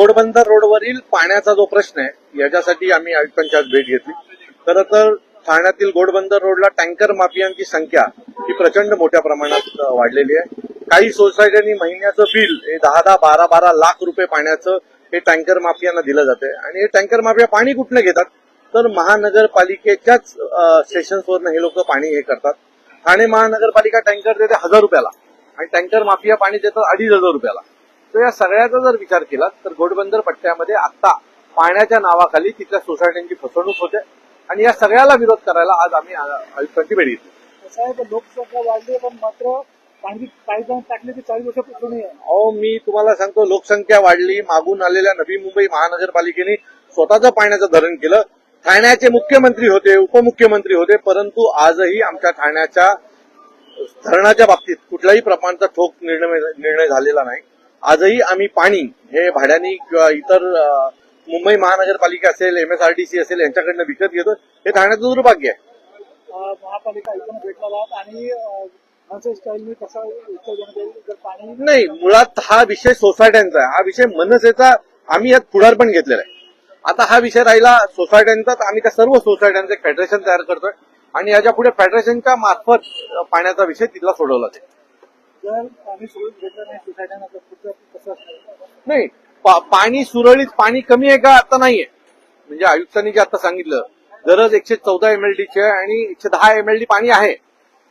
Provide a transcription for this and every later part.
घोडबंदर रोडवरील पाण्याचा जो प्रश्न आहे याच्यासाठी आम्ही आयुक्तांची आज भेट घेतली. खरं तर ठाण्यातील घोडबंदर रोडला टँकर माफियांची संख्या ही प्रचंड मोठ्या प्रमाणात वाढलेली आहे. काही सोसायट्यांनी महिन्याचं बिल हे दहा दहा बारा बारा लाख रुपये पाण्याचं हे टँकर माफियांना दिलं जाते आणि हे टँकर माफिया पाणी कुठनं घेतात? तर महानगरपालिकेच्याच स्टेशन्सवरनं हे लोक पाणी हे करतात. ठाणे महानगरपालिका टँकर देते हजार रुपयाला आणि टँकर माफिया पाणी देतात अडीच हजार रुपयाला. तर या सगळ्याचा जर विचार केला तर घोडबंदर पट्ट्यामध्ये आता पाण्याच्या नावाखाली तिथल्या सोसायट्यांची फसवणूक होते आणि या सगळ्याला विरोध करायला आज आम्ही आयुक्तांची भेट घेतली. साहेब लोकसंख्या वाढली पण मात्र टाकली चाळीस अहो मी तुम्हाला सांगतो लोकसंख्या वाढली मागून आलेल्या नवी मुंबई महानगरपालिकेने स्वतःचं पाण्याचं धरण केलं. ठाण्याचे मुख्यमंत्री होते उपमुख्यमंत्री होते परंतु आजही आमच्या ठाण्याच्या धरणाच्या बाबतीत कुठल्याही प्रमाणचा ठोक निर्णय निर्णय झालेला नाही. आजही आम्ही पाणी हे भाड्याने किंवा इतर मुंबई महानगरपालिका असेल एमएसआरडीसी असेल यांच्याकडनं विकत घेतो हे ठाण्याचं दुर्भाग्य आहे. महापालिका आहात आणि नाही मुळात हा विषय सोसायट्यांचा आहे. हा विषय मनसेचा आम्ही यात पुढारपण घेतलेला आहे. आता हा विषय राहिला सोसायट्यांचा तर आम्ही त्या सर्व सोसायट्यांचं फेडरेशन तयार करतोय. आणि याच्यापुढे फेडरेशनच्या मार्फत पाण्याचा विषय तिथला सोडवला जाईल जर पाणी सुरळीत भेटलं नाही पा- पाणी सुरळीत पाणी कमी आहे का आता नाहीये? म्हणजे आयुक्तांनी जे आता सांगितलं गरज एकशे चौदा एमएलडीचे आणि एकशे दहा एमएलडी पाणी आहे.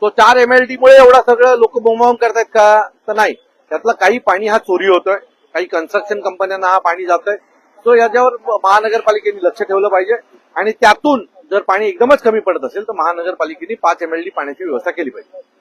तो चार एमएलडी मुळे एवढा सगळं लोक बोंबावून करतायत का? तर नाही. त्यातलं काही पाणी हा चोरी होतोय. काही कन्स्ट्रक्शन कंपन्यांना हा पाणी जातोय. तो याच्यावर महानगरपालिकेने लक्ष ठेवलं पाहिजे. आणि त्यातून जर पाणी एकदमच कमी पडत असेल तर महानगरपालिकेने पाच एमएलडी पाण्याची व्यवस्था केली पाहिजे.